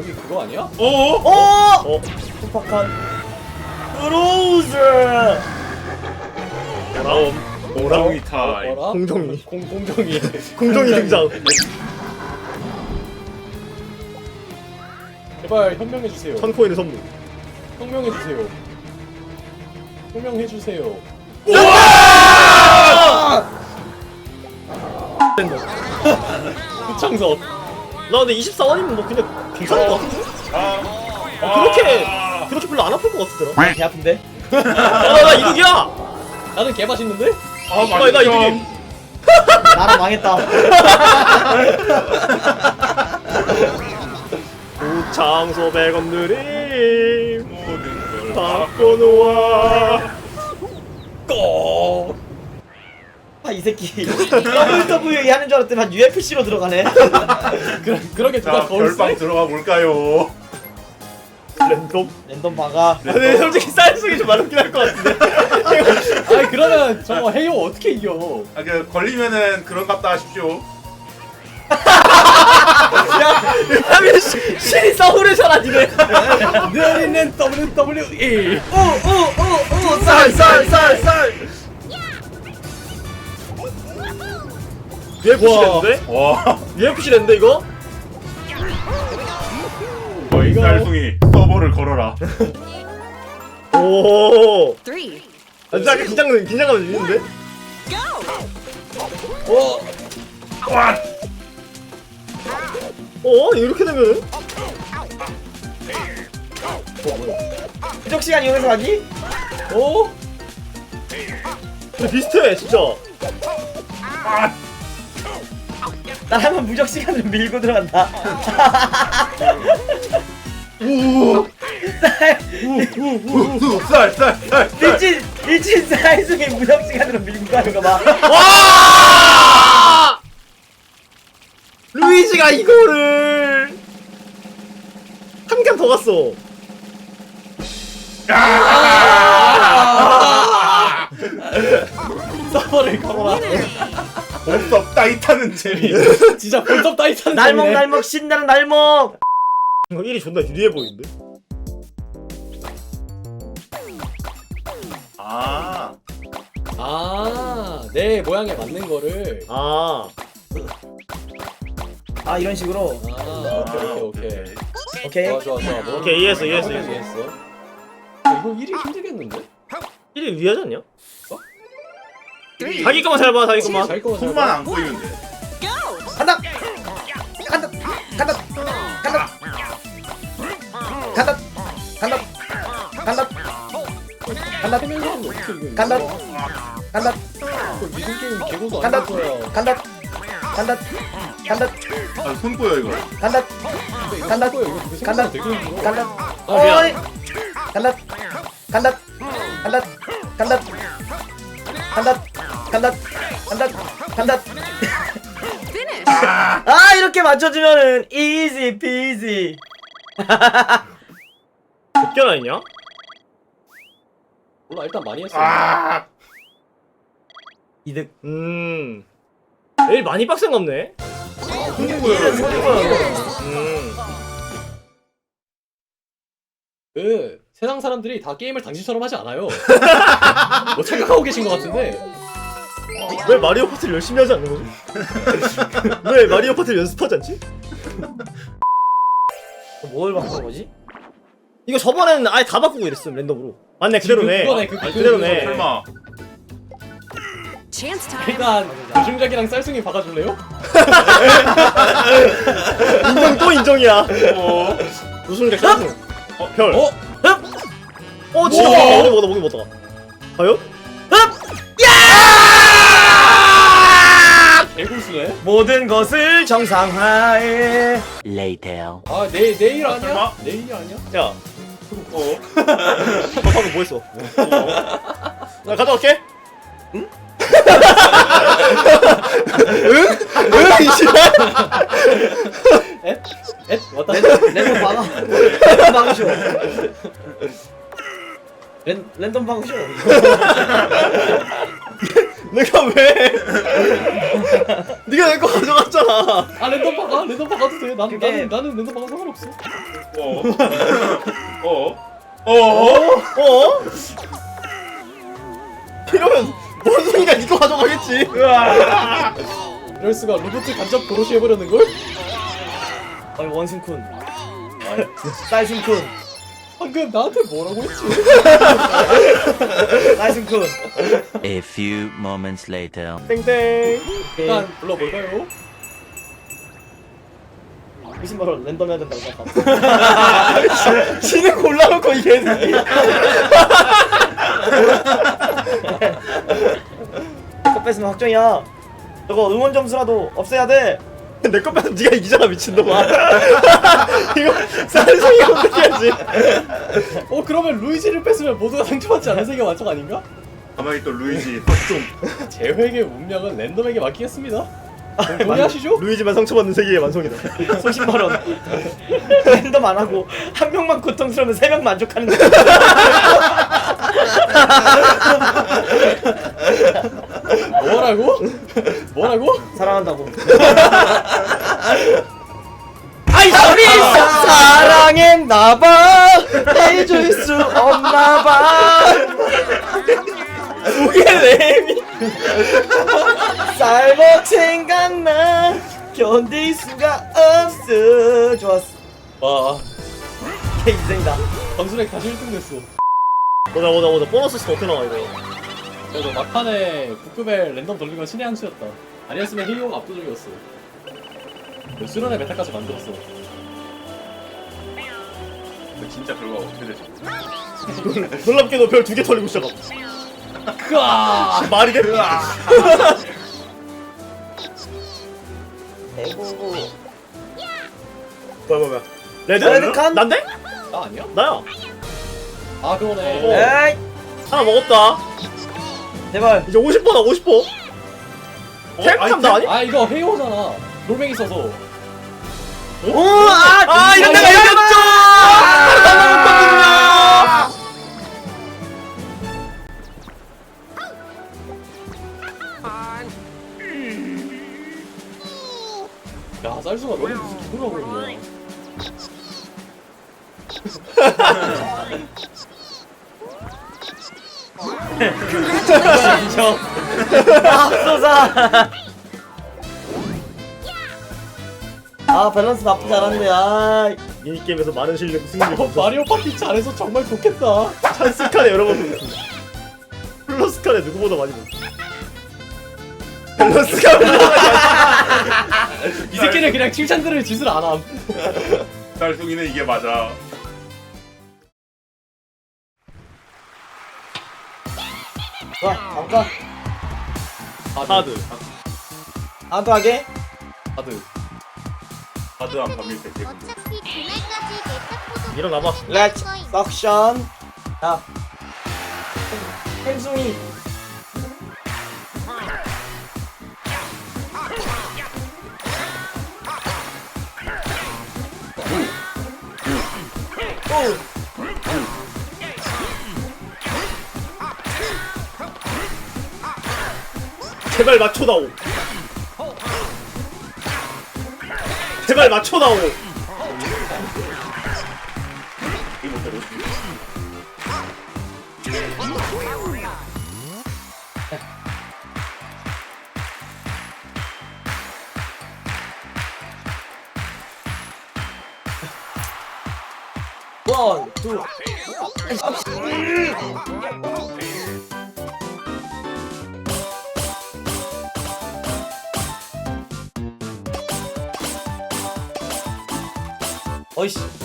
여기 그거 아니야? 어? 오! 어! 팍팍한 브로우즈 다음 오랑이 타임. 뭐라? 공정이 공 공정이. 공정이 등장 제발 현명해 주세요. 천 코인의 선물 혁명해 주세요. 혁명해 주세요. 후창석. 나 근데 24원이면 뭐 그냥 괜찮을 것 같은데? 아, 그렇게 아. 그렇게 별로 안 아플 것 같더라 개 아픈데? 아나 이득이야! 나는 개 맛있는데? 아, 나, 나 이득이 나라 망했다 우창소 100원 느림 모든 걸 바꿔놓아 꺼. 아 이 새끼 WWE 하는 줄 알았더니 UFC로 들어가네 그 그렇게 누가 자, 거울 별방 써? 들어가 볼까요? 랜덤 랜덤 아, 근데 솔직히 쌀속이 좀 많긴 할 것 같은데 아니 그러면 저거 해요 어떻게 이겨? 아, 그 걸리면은 그런 값다 하십시오. 하면 신이 싸우는 사라지네 느리는 WWE. 오오오오 쌀 쌀 쌀 쌀 UFC 랜드인데? 와, UFC 랜드 이거? 너희 이거- 쌀숭이 서버를 걸어라. 오 Three. 아, 진짜 약간 긴장, 긴장감이 있는데? 어. 와, 어? 이렇게 되면은? 부적 시간 이용해서 가기? 어? 근데 비슷해 진짜 난 한번 무적 시간을 밀고 들어간다 쌀, 쌀, 쌀, 쌀. 미친 미친 사이즈의 무적 시간으로 밀고 가는 거 봐. 와! 루이지가 이거를 한 칸 더 갔어 서 따이타는 재미. 진짜 본섭 따이타는 날먹 재미네. 날먹 신나는 날먹. 이거 1이 존나 유리해 보이는데? 아, 아, 내 모양에 맞는 거를. 아 아 이런 식으로. 아, 오케이, 오케이, 오케이. 오케이. 좋아, 좋아, 좋아. 뭐, 오케이 이해했어 이해했어 이해했어. 아, 이거 1위 힘들겠는데? 1이 유리하지 않냐? Three. 자기 거만 잘 봐 자기 거만 자기 거만 잘 손만 봐. 안 꼬이면 돼. 간다. 간다. 간다. 간다. 간다. 간다. 간다. 간다. 하면 어떻게? 간다. 이거? 간다. 이거 미술 게임 개고도 간다. 거야. 간다. 간다. 간다. 아, 손 꼬여 이거. 간다. 근데 이거 간다. 할 거야. 이거 되게 간다. 생각보다 되게 힘들어. 간다. 아, 미안. 어이. 간다. 간다. 간다. 간다. 간다. 간다. 간다. 간다. Finish. 아 이렇게 맞춰주면은 easy peasy. 몇 개나 있냐? 몰라 일단 많이 했어. 아, 이득. 음 내일 많이 빡센 없네 음그 세상 사람들이 다 게임을 당신처럼 하지 않아요. 뭐 착각하고 계신 것 같은데. 왜 마리오 파티를 열심히 하지 않는 거지? 왜 마리오 파티를 연습하지 않지? 뭘 바꾼 거지? 이거 저번에는 아예 다 바꾸고 이랬음 랜덤으로 맞네 그대로네 그거네, 그- 아, 그- 그대로네 설마. Chance time. 일단 조심작이랑 쌀숭이 박아줄래요? 인정 또 인정이야 어, 우승자 쌍승 어? 별 어? 어 진짜 우와. 먹어 먹어 먹어 먹어 과연? 개고수네. 모든 것을 정상화해. Later. 아 내, 내일 아니야? 내일이 아니야? 야 어. 너 방금 뭐 했어? 나 갔다 올게 응? 응? 응? 이씨발 에? 에? 왔다. 랜덤 박아. 랜덤 박으쇼. 랜 랜덤 박으쇼. 내가 왜? 아 랜덤 박아 랜덤 박아도 돼. 나는 그게- 나는 나는 랜덤 박아 상관없어. 어? 어? 어? 어? 이러면 원숭이가 이거 가져가겠지. 이럴 수가 로봇 간접 도로시 해버렸는 걸? 어이 원숭쿤. 쌀숭쿤. 방금 나한테 뭐라고 했지? 쌀숭쿤. A few moments later. 땡땡. 일단 불러볼까요 무신바로 랜덤 해야 된다고 생각하고 지는 골라놓고 이게 이거 뺏으면 확정이야 저거 응원 점수라도 없애야 돼 내거 빼면 네가 이기잖아 미친놈아. 이거 쌀송이 어떻게 하지? 어 그러면 루이지를 뺐으면 모두가 상처받지 않은 세계 완성 아닌가? 가만히 또 루이지 좀 제획의 운명은 랜덤에게 맡기겠습니다 동의하시죠? 루이지만 상처받는 세계의 완성이다. 소신발언 랜덤 안 하고 한 명만 고통스러우면 세 명 만족하는 거 뭐라고? 뭐라고? 사랑한다고 아이 소리 사랑했나봐 해줄 수 없나봐 랩이 살고 생각나. 견딜 수가 없어. 좋았어. 와. 걔 인생이다. 방순에 다시 1등 됐어. 보자 보자 보자 보너스 스어떻게 나와 이거? 그래도 막판에 북급에 랜덤 돌린 건 신의 한 수였다. 아니었으면 헤이오가 압도적이었어. 그 수련의 메타까지 만들었어. 진짜 결과가 어떻게 되지? 놀랍게도 별 두 개 털리고 시작함. 크아 말이 돼? 에고 뭐야 뭐야 뭐야. 레드? 레드 칸? 난데? 나 아니야? 나야. 아 그러네 에이 하나 먹었다. 제발 이제 50%다 50%. 템탐 나 아니? 아 이거 헤이오잖아 롤맹이 써서 오 아 아 이런 데가 이겼죠! 야 쌀수가 너무 무슨 기분하고 그러냐 인정 앞서자. 아 밸런스 나쁘지 않았네. 아. 미니 게임에서 많은 실력 승리를 어. 마리오 파티 잘해서 정말 좋겠다. 찬스칸에 여러 번 먹었어. 플러스칸에 누구보다 많이 먹었어. 밸런스가 이 새끼는 그냥 칭찬 들을 짓을 안함. 쌀송이는 이게 맞아. 좋아 가볼까 하드. 아도하게. 하드. 하드한 밤일 때 어차피 그날까지 내 탁보도 일어나봐. 렛츠 썩션 야 햄숭이 제발 맞춰다오. 제발 맞춰다오. 원, 투. 어이씨.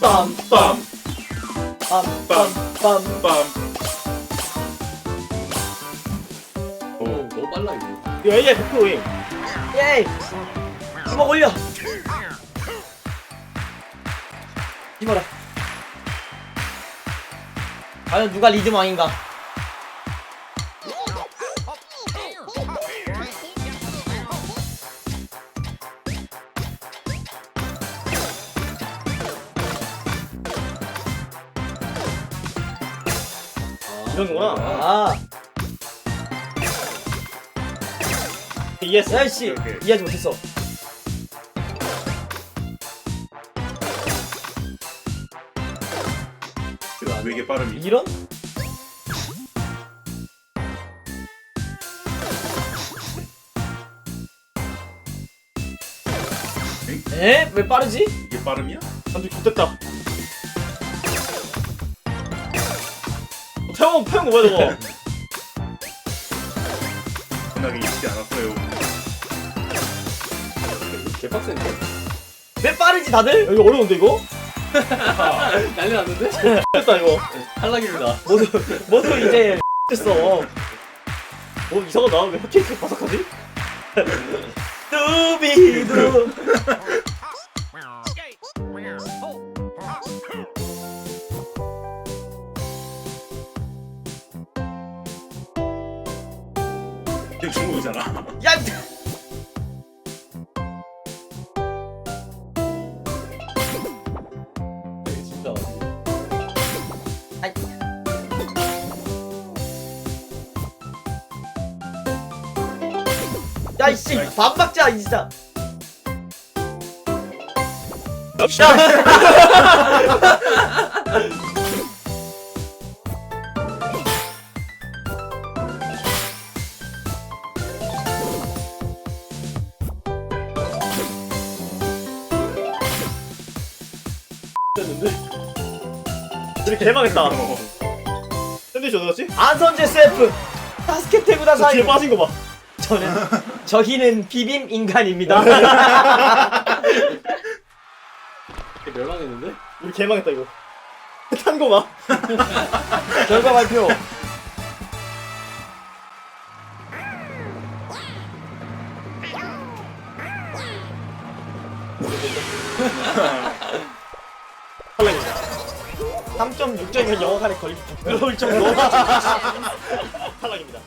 빰빰빰 빰빰빰. 빰. 오 너무 빨라 이거 이거 AI 100%임. 예이. 주먹 올려. 이봐라. 과연 누가 리듬왕인가? 이런 거구나. 아, 예스. 야이씨 오케이. 이해하지 못했어. 왜 이게 빠름이? 이런? 에? 왜 빠르지? 이게 빠름이야? 완전 좋됐다. 어, 태영 태영 뭐야 저거? 편하게 입지 않았어요. 개빡센데? 왜 빠르지 다들? 이거 어려운데 이거? 난리 났는데? 됐다 이거. 탈락입니다. 모두 모두 이제 됐어. 어 이상하다. 왜 핫케이크 바삭하지? 두비두. 이게 중국이잖아. 야. 이게 진짜. 아이. 야 이씨 반박자 이 진짜. 됐는데? 우리 개망했다. 어. 샌드위치 어디 갔지? 안선제 셀프. 바스켓테구다 저 뒤에 사이. 빠진 거 봐. 저는 저희는 비빔 인간입니다. 멸망했는데? 우리 개망했다 이거. 탄 거 봐. 결과 발표. 3.6점이면 영화관에 걸릴 정 그럴 정도. 탈락입니다.